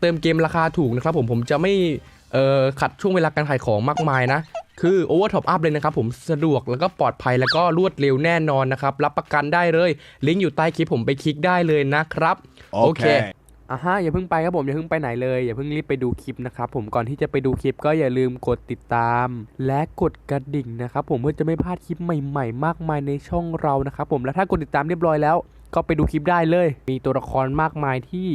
เติมเกมราคาถูกนะครับผมผมจะไม่เอ่อขัดช่วงเวลาการขายของมากมายนะ คือ Over Top Up เลยนะครับผมสะดวกแล้วก็ปลอดภัยแล้วก็รวดเร็วแน่นอนนะครับ รับประกันได้เลย ลิงก์อยู่ใต้คลิปผมไปคลิกได้เลยนะครับ โอเค Okay. อะฮะอย่าเพิ่งไปครับผมอย่าเพิ่งไปไหนเลยอย่าเพิ่งรีบไปดูคลิปนะครับผมก่อนที่จะไปดูคลิปก็อย่าลืมกดติดตาม และกดกระดิ่งนะครับผมเพื่อจะไม่พลาดคลิปใหม่ ๆ มากมายในช่องเรานะครับผมและถ้ากดติดตามเรียบร้อยแล้ว ก็ไปดูคลิปได้เลย มีตัวละครมากมายที่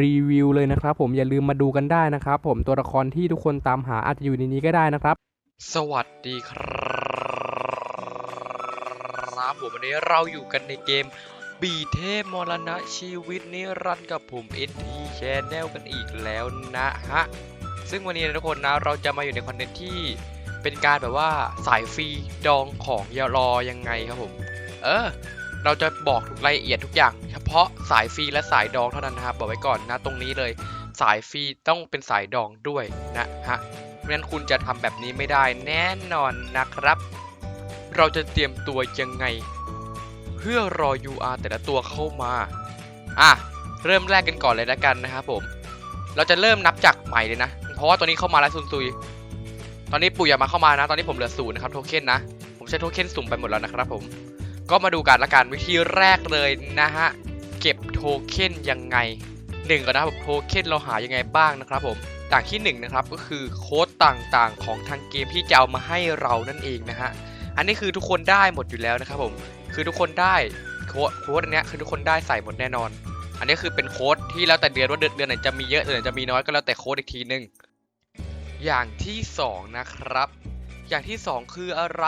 รีวิวเลยนะครับ ผมอย่าลืมมาดูกันได้นะครับ ผมตัวละครที่ทุกคนตามหาอาจจะอยู่ในนี้ก็ได้นะครับ สวัสดีครับผมวันนี้เราอยู่กันในเกมบีเทพมรณะชีวิตนิรันดร์กับผม NT Channel กันอีกแล้วนะฮะซึ่งวันนี้นะทุกคนนะเราจะมาอยู่ในคอนเทนต์ที่เป็นการแบบว่าสายฟรีดองของยารอยังไงครับผม เออ เราจะบอกทุกรายละเอียดทุกอย่าง เฉพาะสายฟรีและสายดองเท่านั้นนะครับ บอกไว้ก่อนนะตรงนี้เลย สายฟรีต้องเป็นสายดองด้วยนะฮะไม่งั้นคุณจะทำแบบนี้ไม่ได้แน่นอนนะครับ เราจะเตรียมตัวยังไง เพื่อรอ UR แต่ละตัวเข้ามาอะเริ่มแรกกันก่อนเลยแล้วกันนะครับผมเราจะเริ่มนับจากใหม่เลยนะ เพราะว่าตัวนี้เข้ามาแล้วซุนซุย ตอนนี้ปู่อย่ามาเข้ามานะ ตอนนี้ผมเหลือศูนย์นะครับโทเค็นนะ ผมใช้โทเค็นสุ่มไปหมดแล้วนะครับผม ก็มาดูกันละกันวิธีแรกเลยนะฮะ เก็บโทเค็นยังไงหนึ่งก่อนนะครับผมโทเค็นเราหายังไงบ้างนะครับผมอย่างที่หนึ่งนะครับก็คือโค้ดต่างๆ ของทางเกมที่จะเอามาให้เรานั่นเองนะฮะอันนี้คือทุกคนได้หมดอยู่แล้วนะครับผมคือทุกคนได้โค้ดโค้ดอันนี้คือทุกคนได้ใส่หมดแน่นอน อันนี้คือเป็นโค้ดที่แล้วแต่เดือนว่าเดือนเดือนไหนจะมีเยอะเดือนไหนจะมีน้อยก็แล้วแต่โค้ดอีกทีหนึ่งอย่างที่สองนะครับ อย่างที่สองคืออะไร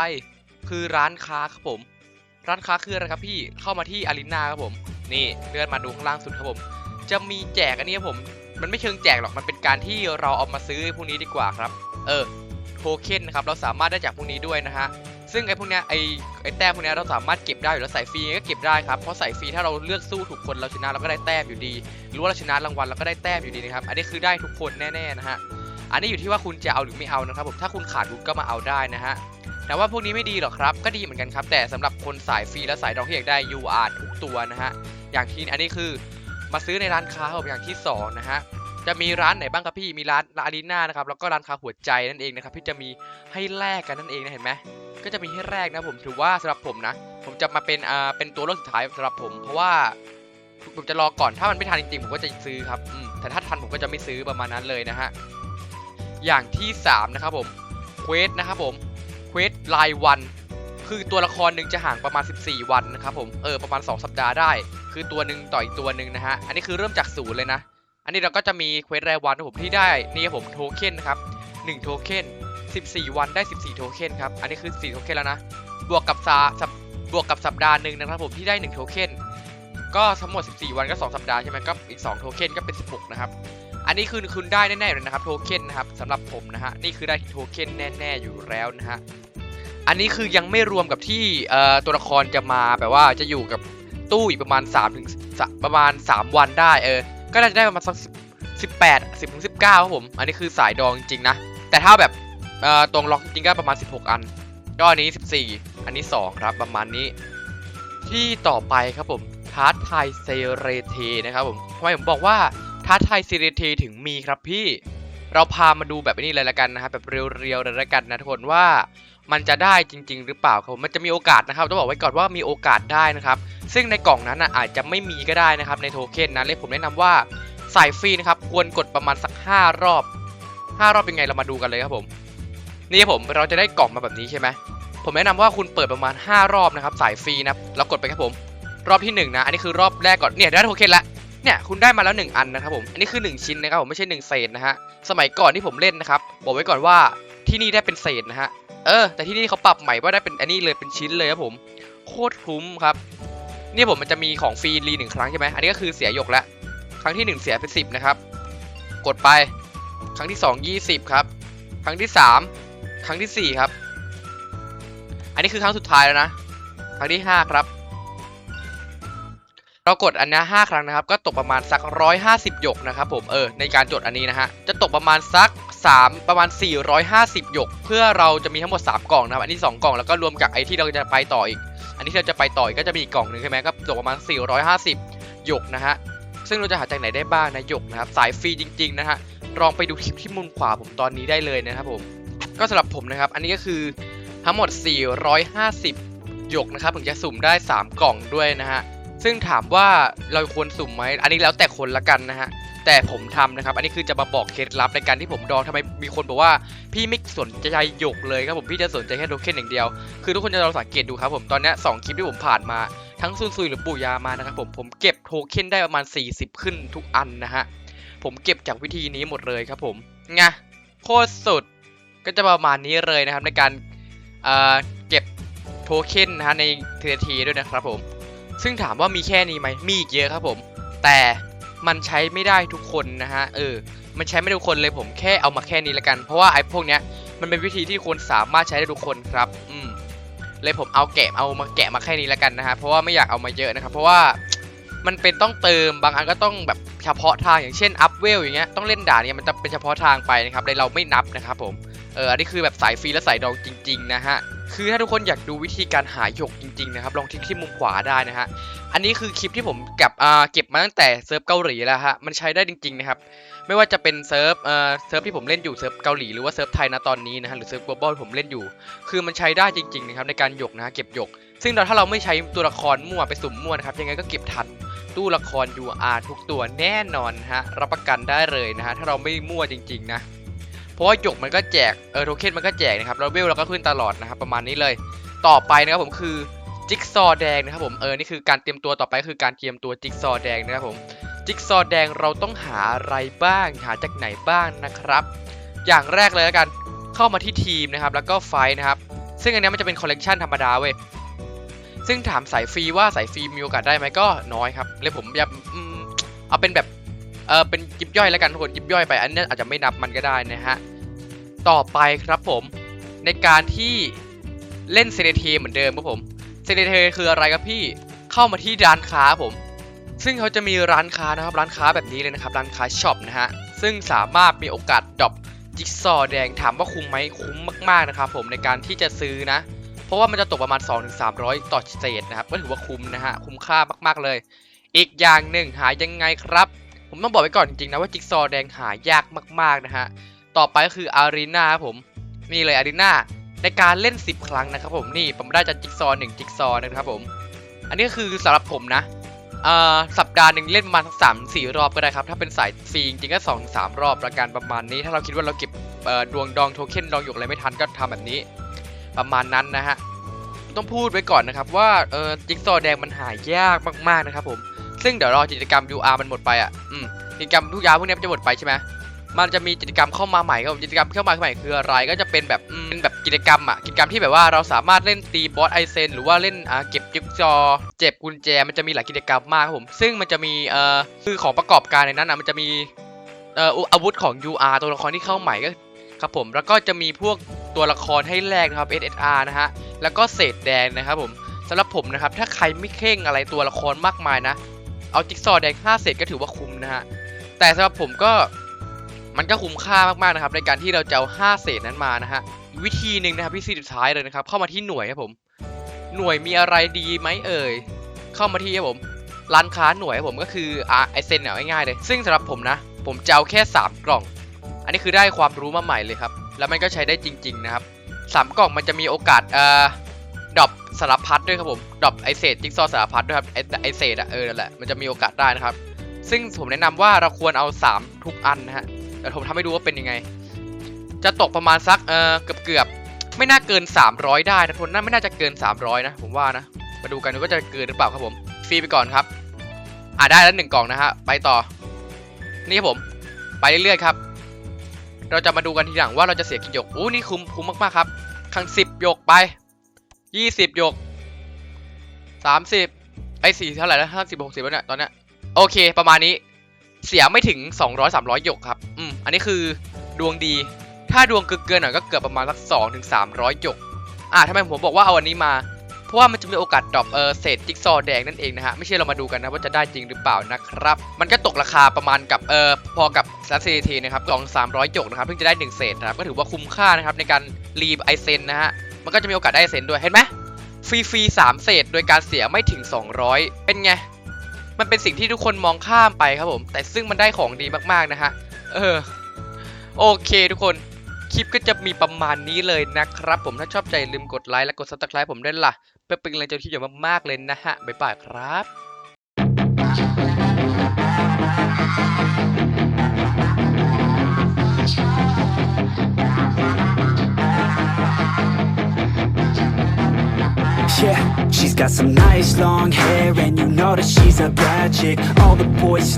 คือร้านค้าครับผม ร้านค้าคืออะไรครับพี่เข้ามาที่อารีนาครับผม นี่เลื่อนมาดูข้างล่างสุดครับผม จะมีแจกอันนี้ครับผม มันไม่เชิงแจกหรอกมันเป็นการที่เราเอามาซื้อพวกนี้ดีกว่าครับ เออโทเค็นนะครับเราสามารถได้จากพวกนี้ด้วยนะฮะซึ่งไอ้พวกเนี้ยไอ้ไอ้แต้มพวกเนี้ยเราสามารถเก็บได้อยู่แล้วใส่ฟรีก็เก็บได้ครับเพราะใส่ฟรีถ้าเราเลือกสู้ถูกคนเราชนะเราก็ได้แต้มอยู่ดีหรือว่าเราชนะรางวัลเราก็ได้แต้มอยู่ดีนะครับอันนี้คือได้ทุกคนแน่ๆนะฮะอันนี้อยู่ที่ว่าคุณจะเอาหรือไม่เอานะครับผมถ้าคุณขาดคุณก็มาเอาได้นะฮะ แต่ว่าพวกนี้ไม่ดีหรอกครับ ก็ดีเหมือนกันครับ แต่สำหรับคนสายฟรีและสายดองที่อยากได้ UR ทุกตัวนะฮะ อย่างที่อันนี้คือมาซื้อในร้านค้าครับอย่างที่สองนะฮะ จะมีร้านไหนบ้างครับพี่ มีร้านอารีนานะครับ แล้วก็ร้านค้าหัวใจนั่นเองนะครับ ที่จะมีให้แลกกันนั่นเองนะเห็นไหมก็จะมีให้แลกนะผมถือว่าสำหรับผมนะ ผมจะมาเป็นอ่าเป็นตัวเลือกสุดท้ายสำหรับผม เพราะว่าผมจะรอก่อน ถ้ามันไม่ทันจริงๆ ผมก็จะซื้อครับแต่ถ้าทันผมก็จะไม่ซื้อประมาณนั้นเลยนะฮะ อย่างที่สามนะครับผม เควสนะครับผม รายวัน คือตัวละครหนึ่งจะห่างประมาณ 14 วันนะครับผมเออประมาณ 2 สัปดาห์ได้ คือตัวหนึ่งต่ออีกตัวหนึ่งนะฮะอันนี้คือเริ่มจากศูนย์เลยนะ อันนี้เราก็จะมีเควสรายวันนะผมที่ได้นี่ผมโทเค็นนะครับ1โทเค็น14 วันได้ 14 โทเค็นครับ อันนี้คือ 4 โทเค็นแล้วนะ บวกกับซาบบวกกับสัปดาห์หนึ่งนะครับผมที่ได้ 1 โทเค็น ก็ทั้งหมด 14 วันก็ 2 สัปดาห์ใช่ไหมก็อีก 2 โทเค็นก็เป็น 16 นะครับ อันนี้คือคุณได้แน่ๆเลยนะครับโทเค็นนะครับสำหรับผมนะฮะ นี่คือได้โทเค็นแน่ ๆ อยู่แล้วนะฮะ อันนี้คือยังไม่รวมกับที่ตัวละครจะมาแบบว่าจะอยู่กับตู้อีกประมาณ3ถึงประมาณ 3 วันได้เออ ก็น่าจะได้ประมาณสัก18 10ถึง19ครับผม อันนี้คือสายดองจริงๆนะ แต่ถ้าแบบตรงล็อกจริงๆก็ประมาณ 16 อันก็อันนี้ 14 อันนี้ 2 ครับประมาณนี้ ที่ต่อไปครับผมท้าทายเซเรเทนะครับผมทำไมผมบอกว่าท้าทายเซเรเทถึงมีครับพี่ เราพามาดูแบบนี้เลยละกันนะครับแบบเรียวๆเลยละกันนะทุกคนว่า มันจะได้จริง ๆ หรือเปล่าครับมันจะมีโอกาสนะครับต้องบอกไว้ก่อนว่ามีโอกาสได้นะครับ ซึ่งในกล่องนั้นอาจจะไม่มีก็ได้นะครับในโทเค็นนะเลยผมแนะนำว่าสายฟรีนะครับควรกดประมาณสัก 5 รอบ 5 รอบเป็นไงเรามาดูกันเลยครับผม นี่ครับผมเราจะได้กล่องมาแบบนี้ใช่ไหมผมแนะนำว่าคุณเปิดประมาณ 5 รอบนะครับสายฟรีนะแล้วกดไปครับผม รอบที่หนึ่งนะอันนี้คือรอบแรกก่อนเนี่ยได้โทเค็นละเนี่ยคุณได้มาแล้ว 1 อันนะครับผม อันนี้คือ 1 ชิ้นนะครับผมไม่ใช่ 1 เศษนะฮะ สมัยก่อนที่ผมเล่นนะครับ บอกไว้ก่อนว่า ที่นี่ได้เป็นเศษนะฮะ เออ แต่ที่นี่เขาปรับใหม่ว่าได้เป็นอันนี้เลยเป็นชิ้นเลยครับผม โคตรคุ้มครับเนี่ยผมมันจะมีของฟรีรีหนึ่งครั้งใช่ไหมอันนี้ก็คือเสียหยกล้วครั้งที่หนึ่งเสียเป็นสิบนะครับ กดไป ครั้งที่สองยี่สิบครับ ครั้งที่สามครั้งที่สี่ครับ อันนี้คือครั้งสุดท้ายแล้วนะ ครั้งที่ห้าครับ เรากดอันนี้ห้าครั้งนะครับ ก็ตกประมาณสักร้อยห้าสิบหยกนะครับผม เออ ในการจดอันนี้นะฮะ จะตกประมาณสัก 3 ประมาณ 450 หยก เพื่อเราจะมีทั้งหมด 3 กล่องนะครับ อันนี้ 2 กล่องแล้วก็รวมกับไอ้ที่เราจะไปต่ออีก อันนี้ที่เราจะไปต่ออีกก็จะมีอีกกล่องหนึ่งใช่ไหมก็ตกประมาณ 450 หยกนะฮะ ซึ่งเราจะหาจากไหนได้บ้างนะหยกนะครับ สายฟรีจริงๆนะฮะ ลองไปดูคลิปที่มุมขวาผมตอนนี้ได้เลยนะครับผม ก็สำหรับผมนะครับ อันนี้ก็คือทั้งหมด 450 หยกนะครับถึงจะสุ่มได้ 3 กล่องด้วยนะฮะ ซึ่งถามว่าเราควรสุ่มไหม อันนี้แล้วแต่คนละกันนะฮะ แต่ผมทำนะครับ อันนี้คือจะมาบอกเคล็ดลับในการที่ผมดองทำไมมีคนบอกว่าพี่ไม่สนใจหยกเลยครับผมพี่จะสนใจแค่โทเค็นอย่างเดียว คือทุกคนจะลองสังเกตดูครับผมตอนนี้สองคลิปที่ผมผ่านมาทั้งซุนซุยหรือปู่ยามานะครับผมผมเก็บโทเค็นได้ประมาณ 40 ขึ้นทุกอันนะฮะผมเก็บจากวิธีนี้หมดเลยครับผมไงโคตรสุดก็จะประมาณนี้เลยนะครับในการเเก็บโทเค็นนะฮะในเททีด้วยนะครับผม ซึ่งถามว่ามีแค่นี้ไหมมีอีกเยอะครับผม แต่ มันใช้ไม่ได้ทุกคนนะฮะเออ มันใช้ไม่ได้ทุกคนเลยผมแค่เอามาแค่นี้ละกัน เพราะว่าไอ้พวกเนี้ยมันเป็นวิธีที่คนสามารถใช้ได้ทุกคนครับ อืมเลยผมเอาแกะเอามาแกะมาแค่นี้ละกันนะฮะเพราะว่าไม่อยากเอามาเยอะนะครับ เพราะว่ามันเป็นต้องเติมบางอันก็ต้องแบบเฉพาะทางอย่างเช่นอัพเวลอย่างเงี้ยต้องเล่นด่านเนี่ยมันจะเป็นเฉพาะทางไปนะครับเลยเราไม่นับนะครับผม เอออันนี้คือแบบสายฟรีและสายดองจริง ๆ นะฮะ คือถ้าทุกคนอยากดูวิธีการหาหยกจริง ๆ นะครับ ลองคลิกที่มุมขวาได้นะฮะ อันนี้คือคลิปที่ผมเก็บอ่าเก็บมาตั้งแต่เซิร์ฟเกาหลีแล้วฮะ มันใช้ได้จริง ๆ นะครับ ไม่ว่าจะเป็นเซิร์ฟเอ่อเซิร์ฟที่ผมเล่นอยู่เซิร์ฟเกาหลีหรือว่าเซิร์ฟไทยนะตอนนี้นะฮะหรือเซิร์ฟ global ผมเล่นอยู่ คือมันใช้ได้จริงๆนะครับในการหยกนะฮะเก็บหยก ซึ่งเราถ้าเราไม่ใช้ตัวละครมั่วไปสุ่มมั่วนะครับยังไงก็เก็บทันตู้ละคร UR ทุกตัวแน่นอนฮะรับประกันได้เลยนะฮะถ้าเราไม่มั่วจริง ๆ นะ เพราะว่าหยกมันก็แจกเออโทเค็นมันก็แจกนะครับเราเวลเราก็ขึ้นตลอดนะครับประมาณนี้เลย ต่อไปนะครับผมคือจิ๊กซอแดงนะครับผมเออนี่คือการเตรียมตัวต่อไปคือการเตรียมตัวจิ๊กซอแดงนะครับผมจิ๊กซอแดงเราต้องหาอะไรบ้างหาจากไหนบ้างนะครับ อย่างแรกเลยแล้วกันเข้ามาที่ทีมนะครับแล้วก็ไฟนะครับซึ่งอันนี้มันจะเป็นคอลเลกชันธรรมดาเว้ยซึ่งถามสายฟรีว่าสายฟรีมีโอกาสได้ไหมก็น้อยครับเลยผมอยากเอาเป็นแบบ เออเป็นยิบย่อยแล้วกันทุกคนยิบย่อยไป อันนี้อาจจะไม่นับมันก็ได้นะฮะ ต่อไปครับผมในการที่เล่นเซเนเทเหมือนเดิมครับผมเซเนเทคืออะไรครับพี่เข้ามาที่ร้านค้าผม ซึ่งเขาจะมีร้านค้านะครับ ร้านค้าแบบนี้เลยนะครับ ร้านค้าช็อปนะฮะซึ่งสามารถมีโอกาสดรอปจิ๊กซอว์แดงถามว่าคุ้มไหมคุ้มมากๆนะครับผมในการที่จะซื้อนะเพราะว่ามันจะตกประมาณ 2-300 ต่อเศษนะครับ ก็ถือว่าคุ้มนะฮะ คุ้มค่ามากๆเลย อีกอย่างหนึ่งหายังไงครับ ผมต้องบอกไว้ก่อนจริงๆนะว่าจิ๊กซอแดงหายากมากๆนะฮะ ต่อไปก็คืออารีนาครับผม นี่เลยอารีนาในการเล่น 10 ครั้งนะครับผมนี่ผมได้จากจิ๊กซอหนึ่งจิ๊กซอนะครับผม อันนี้ก็คือสำหรับผมนะสัปดาห์หนึ่งเล่นประมาณสักสามสี่รอบก็ได้ครับ ถ้าเป็นสายฟรีจริงก็สองสามรอบประการประมาณนี้ ถ้าเราคิดว่าเราเก็บดวงดองโทเค็นดองหยกอะไรไม่ทันก็ทำแบบนี้ ประมาณนั้นนะฮะต้องพูดไว้ก่อนนะครับว่าจิ๊กซอแดงมันหายากมากๆนะครับผม ซึ่งเดี๋ยวรอกิจกรรม UR มันหมดไปอะอืมกิจกรรมทุกอยางพวกนี้มันจะหมดไปใช่ไหมมันจะมีกิจกรรมเข้ามาใหม่ครับผมกิจกรรมเข้ามาใหม่คืออะไรก็จะเป็นแบบเป็นแบบกิจกรรมอะกิจกรรมที่แบบว่าเราสามารถเล่นตีบอสไอเซนหรือว่าเล่นอ่าเก็บจิ๊กซอเจ็บกุญแจมันจะมีหลายกิจกรรมมากครับผมซึ่งมันจะมีเอ่อคือของประกอบการในนั้นอะมันจะมีเอ่ออาวุธของ UR ตัวละครที่เข้าใหม่ก็ครับผมแล้วก็จะมีพวกตัวละครให้แลกนะครับ SSR นะฮะแล้วก็เศษแดงนะครับผมสำหรับผมนะครับถ้าใครไม่เข่งอะไรตัวละครมากมายนะ เอาจิ๊กซอว์แดง5เศษก็ถือว่าคุ้มนะฮะ แต่สำหรับผมก็มันก็คุ้มค่ามากๆนะครับ ในการที่เราจะเอา5เศษนั้นมานะฮะ วิธีหนึ่งนะครับวิธีสุดท้ายเลยนะครับ เข้ามาที่หน่วยครับผม หน่วยมีอะไรดีไหมเอ่ย เข้ามาที่ครับผม ร้านค้าหน่วยครับผมก็คืออ่าไอเซนเนี่ยง่ายๆเลย ซึ่งสำหรับผมนะ ผมจะเอาแค่ 3 กล่อง อันนี้คือได้ความรู้มาใหม่เลยครับ แล้วมันก็ใช้ได้จริง ๆ นะครับสามกล่องมันจะมีโอกาสเอ่อ ดรอปสารพัดด้วยครับผมดรอปไอเศษจิ๊กซอสารพัดด้วยครับไอไอเศษอะเออนั่นแหละมันจะมีโอกาสได้นะครับ ซึ่งผมแนะนำว่าเราควรเอา 3 ทุกอันนะฮะแต่ผมทำให้ดูว่าเป็นยังไง จะตกประมาณสักเออเกือบเกือบไม่น่าเกิน 300 ได้นะทุกคนน่าไม่น่าจะเกิน 300 นะ ผมว่านะมาดูกันว่าจะเกินหรือเปล่าครับผมฟรีไปก่อนครับอ่าได้แล้วหนึ่งกล่องนะฮะไปต่อ นี่ครับผม ไปเรื่อยๆครับ เราจะมาดูกันทีหลังว่าเราจะเสียกี่หยกอู้นี่คุ้มคุ้มมากๆครับครั้งสิบหยกไป ยี่สิบหยกสามสิบไอ้สี่เท่าไหร่แล้วห้าสิบหกสิบแล้วเนี่ยตอนเนี้ยโอเค ประมาณนี้เสียไม่ถึงสองร้อยสามร้อยหยกครับ อืม อันนี้คือดวงดี ถ้าดวงเกินๆหน่อยก็เกือบประมาณสักสองถึงสามร้อยหยก อ่าทำไมผมบอกว่าเอาอันนี้มา เพราะว่ามันจะมีโอกาสดรอปเออเศษจิ๊กซอว์แดงนั่นเองนะฮะ ไม่ใช่เรามาดูกันนะว่าจะได้จริงหรือเปล่านะครับ มันก็ตกราคาประมาณกับเออพอกับซัสซีทีนะครับสองสามร้อยหยกนะครับ เพิ่งจะได้หนึ่งเศษนะครับ ก็ถือว่าคุ้มค่านะครับในการรีบไอเซนนะฮะ มันก็จะมีโอกาสได้เซนด้วยเห็นไหมฟรีฟรีสามเศษ โดยการเสียไม่ถึง 200 เป็นไง มันเป็นสิ่งที่ทุกคนมองข้ามไปครับผม แต่ซึ่งมันได้ของดีมากๆนะฮะ เออ โอเคทุกคน คลิปก็จะมีประมาณนี้เลยนะครับ ผม ถ้าชอบใจลืมกดไลค์และกด subscribe ผมด้วยล่ะ เพื่อเป็นแรงใจที่อยู่มากๆเลยนะฮะ บ๊ายบายครับ Yeah, she's got some nice long hair, and you know that she's a bad chick. All the boys.